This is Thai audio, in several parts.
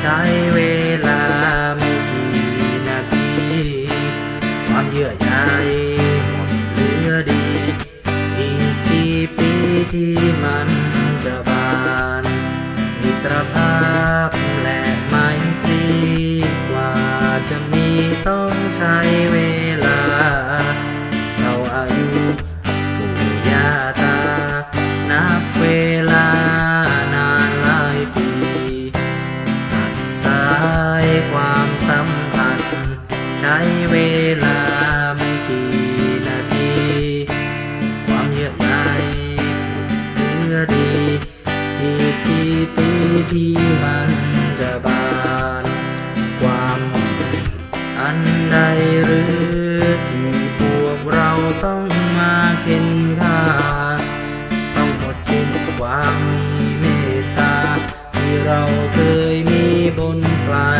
ใช้เวลาไม่กี่นาที ความเยื่อใยหมดเหลือดี อีกกี่ปีที่มันจะบานมิตรภาพและไมตีกว่าจะมีต้องใช้เว เวลาไม่กี่นาที ความเยื่อใยผูกเนื้อดีอีกกี่ปีที่มันจะบาน ความอันใดหรือที่พวกเราต้องมาเข็นค่า ต้องหมดสิ้นความมีเมตตา ที่เราเคยมีบนปลาย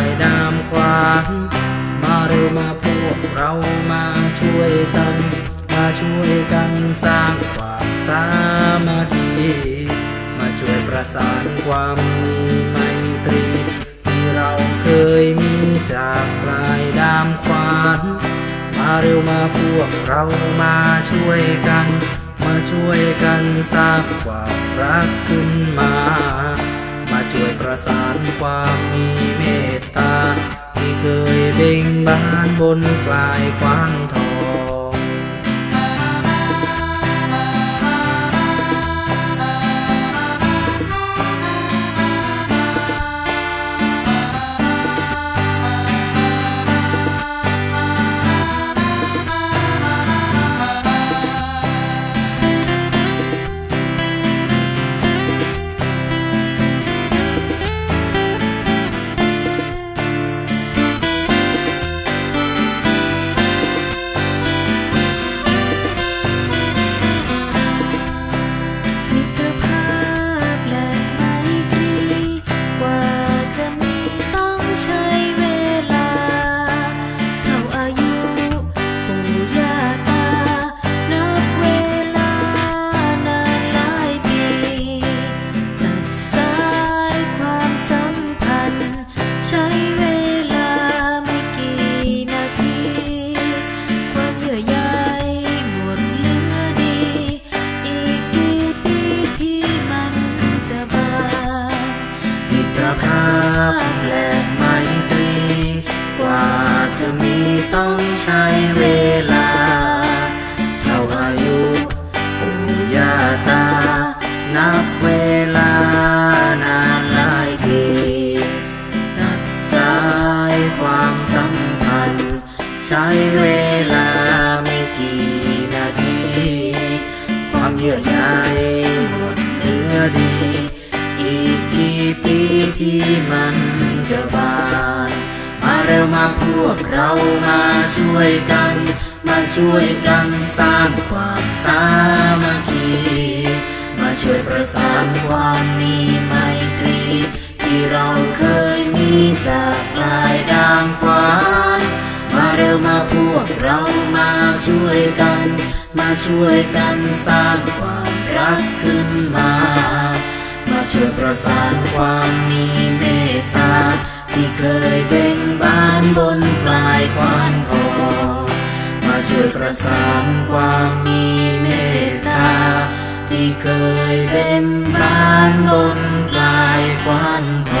สร้างความสามัคคีมาช่วยประสานความมีไมตรี ที่เราเคยมีจากปลายดามขวานมาเร็วมาพวกเรามาช่วยกัน มาช่วยกันสร้างความรักขึ้นมา มาช่วยประสานความมีเมตตา ที่เคยเบ่งบานบนปลายควานทองาพและไมตรีกว่าจะมีต้องใช้เวลา เท่าอายุปู่ย่าตา นับเวลานานหลายปีตัดสายความสัมพันธ์ ใช้เวลาไม่กี่นาที ความเยื่อใย ปีที่มันจะบาน มาเร็วมาพวกเรามาช่วยกัน มาช่วยกันสร้างความสามัคคี มาช่วยประสานความมีไมตรี ที่เราเคยมีจากปลายดามขวานมาเร็วมาพวกเรามาช่วยกัน มาช่วยกันสร้างความรักขึ้นมามา ช่วยประสานความมีเมตตา ที่เคยเบ่งบานบนปลายควานคอมาช่วยประสานความมีเมตตา ที่เคยเบ่งบานบนปลายควานคอ